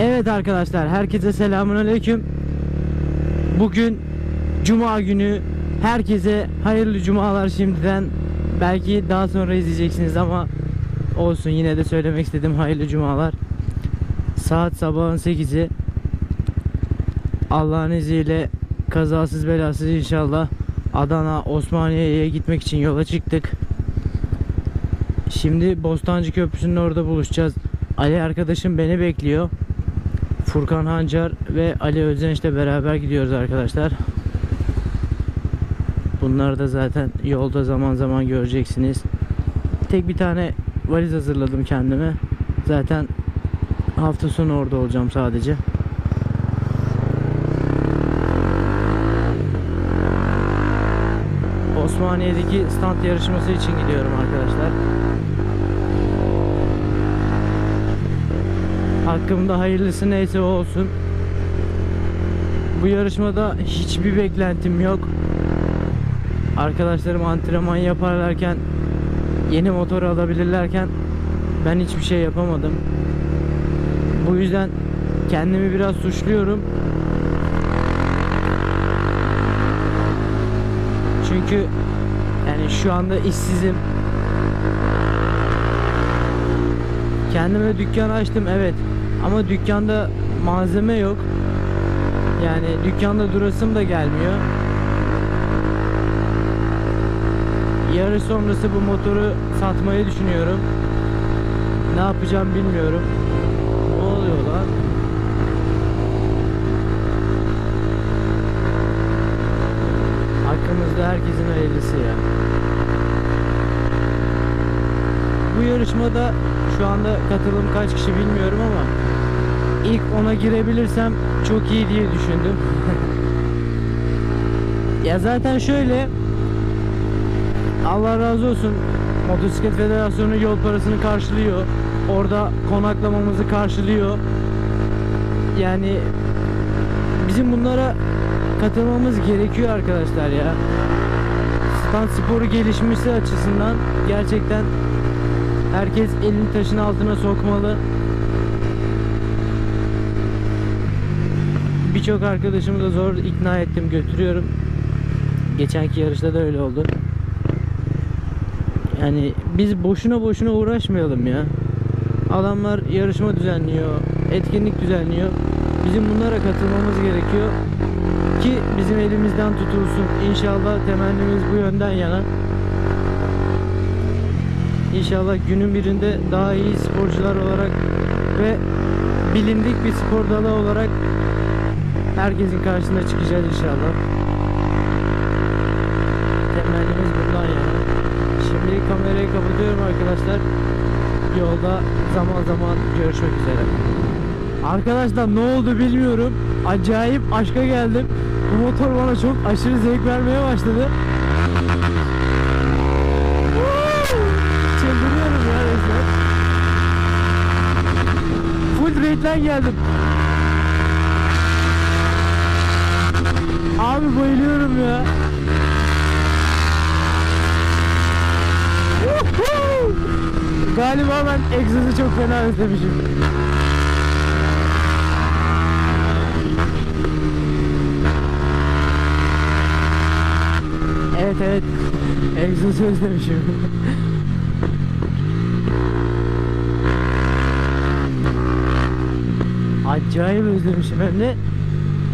Evet arkadaşlar herkese selamun aleyküm. Bugün cuma günü herkese hayırlı cumalar şimdiden. Belki daha sonra izleyeceksiniz ama olsun yine de söylemek istedim hayırlı cumalar. Saat sabahın 8'i. Allah'ın izniyle kazasız belasız inşallah Adana Osmaniye'ye gitmek için yola çıktık. Şimdi Bostancı Köprüsü'nün orada buluşacağız. Ali arkadaşım beni bekliyor. Furkan Hancar ve Ali Özdenç'le beraber gidiyoruz arkadaşlar. Bunları da zaten yolda zaman zaman göreceksiniz. Tek bir tane valiz hazırladım kendime. Zaten hafta sonu orada olacağım sadece. Osmaniye'deki stand yarışması için gidiyorum arkadaşlar. Hakkımda hayırlısı neyse olsun. Bu yarışmada hiçbir beklentim yok. Arkadaşlarım antrenman yaparlarken yeni motor alabilirlerken ben hiçbir şey yapamadım. Bu yüzden kendimi biraz suçluyorum. Çünkü yani şu anda işsizim. Kendime dükkan açtım evet. Ama dükkanda malzeme yok. Yani dükkanda durasım da gelmiyor. Yarış sonrası bu motoru satmayı düşünüyorum. Ne yapacağım bilmiyorum. Ne oluyor lan? Hakkımızda herkesin hayırlısı ya. Bu yarışmada şu anda katılım kaç kişi bilmiyorum ama ilk ona girebilirsem çok iyi diye düşündüm. ya zaten şöyle Allah razı olsun Motosiklet Federasyonu yol parasını karşılıyor. Orada konaklamamızı karşılıyor. Yani bizim bunlara katılmamız gerekiyor arkadaşlar ya. Stand sporu gelişmesi açısından gerçekten herkes elini taşın altına sokmalı. Birçok arkadaşımı da zor ikna ettim götürüyorum. Geçenki yarışta da öyle oldu. Yani biz boşuna boşuna uğraşmayalım ya. Adamlar yarışma düzenliyor, etkinlik düzenliyor. Bizim bunlara katılmamız gerekiyor ki bizim elimizden tutulsun. İnşallah temennimiz bu yönden yana. İnşallah günün birinde daha iyi sporcular olarak ve bilindik bir spor dalı olarak herkesin karşısına çıkacağız inşallah. Temennimiz bundan yana. Şimdi kamerayı kapatıyorum arkadaşlar. Yolda zaman zaman görüşmek üzere. Arkadaşlar ne oldu bilmiyorum. Acayip aşka geldim. Bu motor bana çok aşırı zevk vermeye başladı. Çıldırıyorum ya resmen. Full rate'den geldim. Abi bayılıyorum ya. Galiba ben egzozu çok fena özlemişim. Evet evet. Egzozu özlemişim. Acayip özlemişim hem de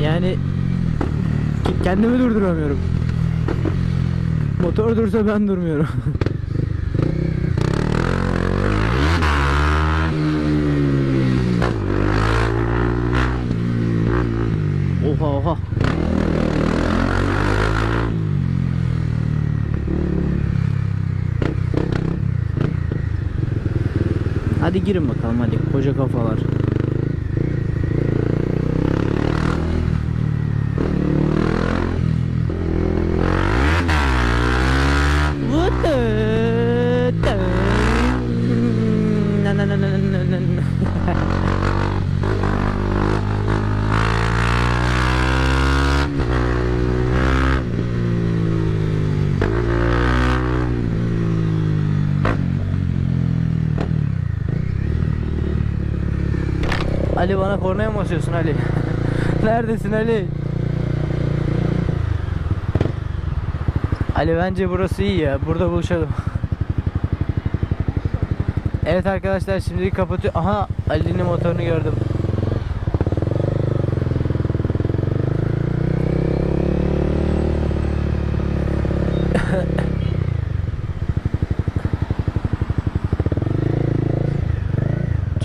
yani kendimi durduramıyorum. Motor dursa ben durmuyorum. oha oha. Hadi girin bakalım hadi koca kafalar. Ali bana kornaya mı basıyorsun Ali? Neredesin Ali? Ali bence burası iyi ya. Burada buluşalım. Evet arkadaşlar şimdi kapatıyor. Aha Ali'nin motorunu gördüm.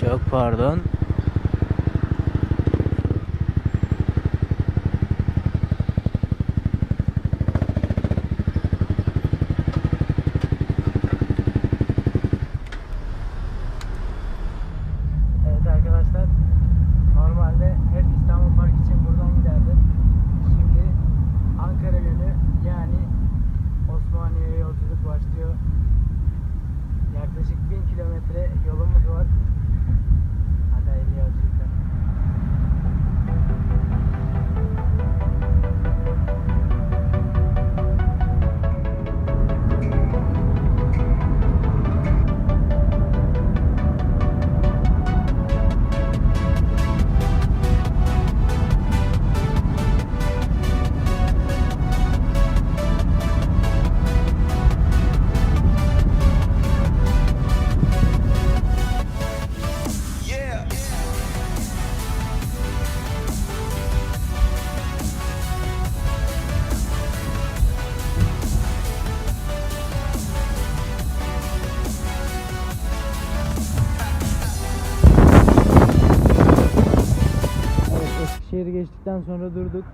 Çok pardon. Eskişehir'i geçtikten sonra durduk.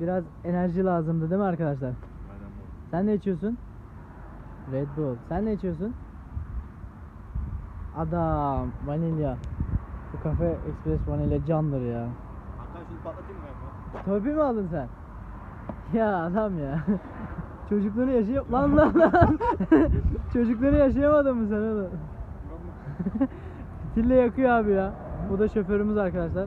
Biraz enerji lazımdı değil mi arkadaşlar? Sen ne içiyorsun? Red Bull. Sen ne içiyorsun? Adam vanilya. Bu kafe Express vanilya candır ya. Hakan şunu patlatayım mı? Topi mi aldın sen? Ya adam ya. Çocukluğunu yaşayam... Lan lan lan. Çocukluğunu yaşayamadın mı sen oğlum? Fitille yakıyor abi ya. Bu da şoförümüz arkadaşlar.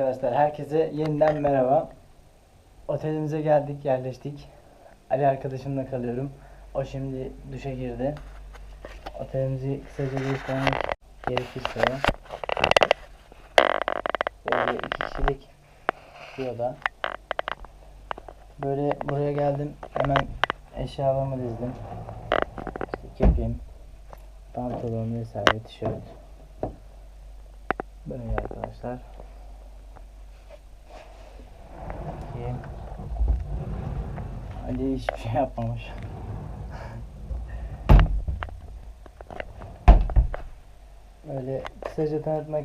arkadaşlar herkese yeniden merhaba. Otelimize geldik, yerleştik. Ali arkadaşımla kalıyorum. O şimdi duşa girdi. Otelimizi kısaca göstermek gerekirse böyle iki kişilik bir oda. Böyle buraya geldim. Hemen eşyalarımı dizdim. İşte kepim, pantolon vesaire, tişört. Böyle arkadaşlar. Ali hiçbir şey yapmamış. Böyle kısaca tanıtmak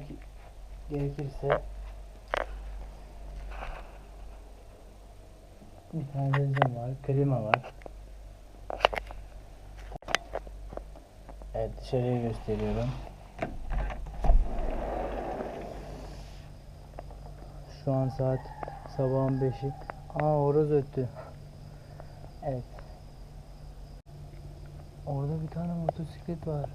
gerekirse bir tane televizyon var, klima var. Evet dışarıya gösteriyorum. Şu an saat sabahın 5'i. Aa horoz öttü. Evet. Orada bir tane motosiklet var.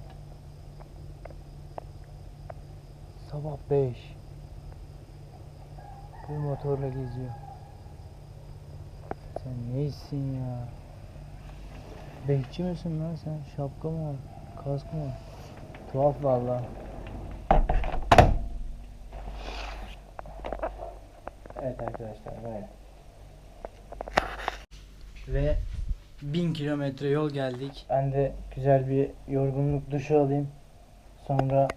Sabah 5. Bir motorla geziyor. Sen neysin ya? Bekçi misin lan sen? Şapka mı var? Kask mı var? Tuhaf vallahi. Evet arkadaşlar böyle. Ve 1000 kilometre yol geldik. Ben de güzel bir yorgunluk duşu alayım. Sonra